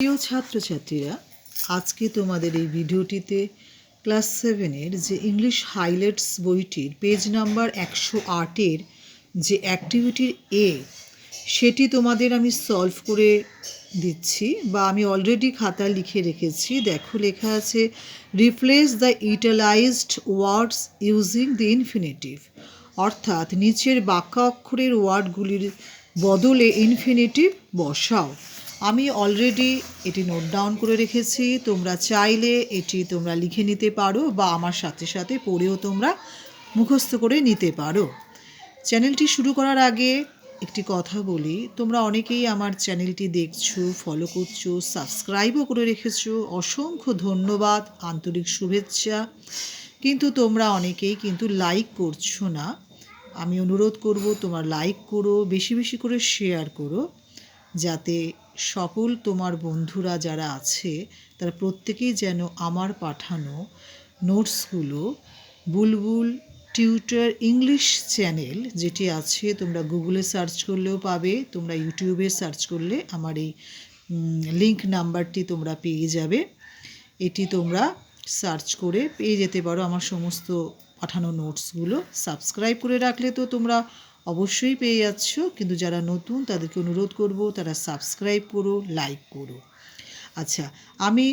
প্রিয় ছাত্রছাত্রীরা, আজকে তোমাদের এই ভিডিওটিতে ক্লাস সেভেনের যে ইংলিশ হাইলাইটস বইটির পেজ নাম্বার একশো আটের যে অ্যাক্টিভিটির এ, সেটি তোমাদের আমি সলভ করে দিচ্ছি বা আমি অলরেডি খাতা লিখে রেখেছি। দেখো, লেখা আছে replace the utilized words using the infinitive অর্থাৎ, নিচের বাক্য অক্ষরের ওয়ার্ডগুলির বদলে ইনফিনিটিভ বসাও। আমি অলরেডি এটি নোট ডাউন করে রেখেছি। তোমরা চাইলে এটি তোমরা লিখে নিতে পারো বা আমার সাথে সাথে পড়েও তোমরা মুখস্থ করে নিতে পারো। চ্যানেলটি শুরু করার আগে একটি কথা বলি, তোমরা অনেকেই আমার চ্যানেলটি দেখছ ফলো করছ সাবস্ক্রাইবও করে রেখেছো, অসংখ্য ধন্যবাদ, আন্তরিক শুভেচ্ছা। কিন্তু তোমরা অনেকেই কিন্তু লাইক করছ না। আমি অনুরোধ করব, তোমার লাইক করো, বেশি বেশি করে শেয়ার করো। যাতে সকল তোমার বন্ধুরা যারা আছে, তারা প্রত্যেকেই যেন আমার পাঠানো নোটসগুলো বুলবুল টিউটার ইংলিশ চ্যানেল, যেটি আছে, তোমরা গুগলে সার্চ করলেও পাবে, তোমরা ইউটিউবে সার্চ করলে আমার এই লিঙ্ক নাম্বারটি তোমরা পেয়ে যাবে। এটি তোমরা সার্চ করে পেয়ে যেতে পারো আমার সমস্ত পাঠানো নোটসগুলো। সাবস্ক্রাইব করে রাখলে তো তোমরা অবশ্যই পেয়ে যাচ্ছ, কিন্তু যারা নতুন তাদেরকে অনুরোধ করব, তারা সাবস্ক্রাইব করো লাইক করো। আচ্ছা আমি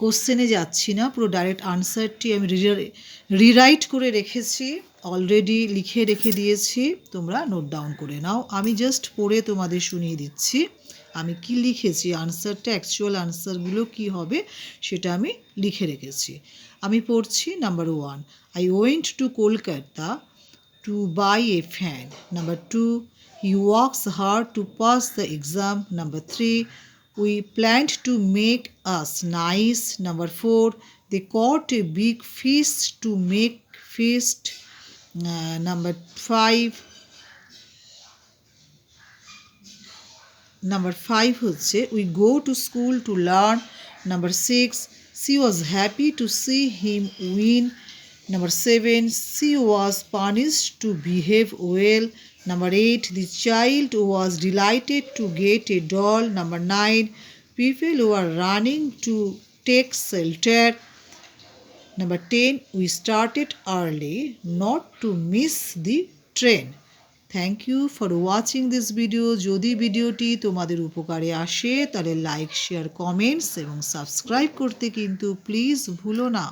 কোশ্চেনে যাচ্ছি না, পুরো ডাইরেক্ট আনসারটি আমি রিরাইট করে রেখেছি অলরেডি লিখে রেখে দিয়েছি, তোমরা নোট ডাউন করে নাও। আমি জাস্ট পড়ে তোমাদের শুনিয়ে দিচ্ছি, আমি কি লিখেছি আনসারটা অ্যাকচুয়াল আনসারগুলো কি হবে, সেটা আমি লিখে রেখেছি। আমি পড়ছি number one I went to Kolkata to buy a fan. Number two, he works hard to pass the exam. Number three, we planned to make us nice. Number four, they caught a big fish to make feast. Uh, number five, number five হচ্ছে we go to school to learn number six she was happy to see him win Number seven, she was punished to behave well. Number eight, the child was delighted to get a doll. Number nine, people were running to take shelter. Number 10, we started early not to miss the train. Thank you for watching this video যদি ভিডিওটি তোমাদের উপকারে আসে তাহলে like share comments এবং subscribe করতে কিন্তু please ভুলো না